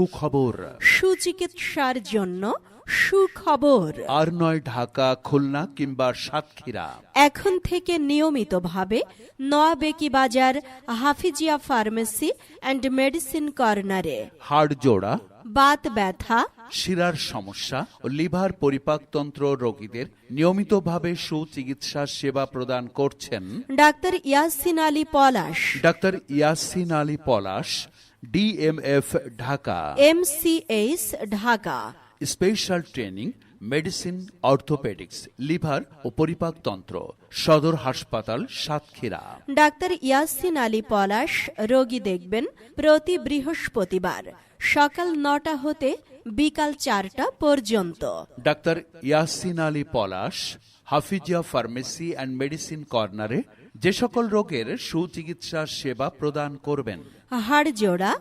সুখবর। সুচিকিৎসার জন্য সুখবর। আর নয় ঢাকা খুলনা কিংবা সাতক্ষীরা। এখন থেকে নিয়মিতভাবে নয়াবেকি বাজার হাফিজিয়া ফার্মেসি অ্যান্ড মেডিসিন কর্নারে। হাড় জোড়া বাত ব্যথা শিরার সমস্যা ও লিভার পরিপাকতন্ত্র রোগীদের নিয়মিতভাবে সুচিকিৎসা সেবা প্রদান করছেন doctor Yasin Ali Palash doctor Yasin Ali Palash DMF Dhaka. MCS Dhaka. Special training medicine orthopaedics liver ও পরিপাকতন্ত্র সদর হাসপাতাল সাতক্ষীরা। ডাক্তার ইয়াসিন আলী পলাশ রোগী দেখবেন প্রতি বৃহস্পতিবার সকাল নটা হতে বিকাল চারটা পর্যন্ত। Doctor Yasin Ali Palash Hafizia pharmacy and medicine কর্নারে যে সকল রোগের সুচিকিৎসা সেবা প্রদান করবেন। হাড় জোড়া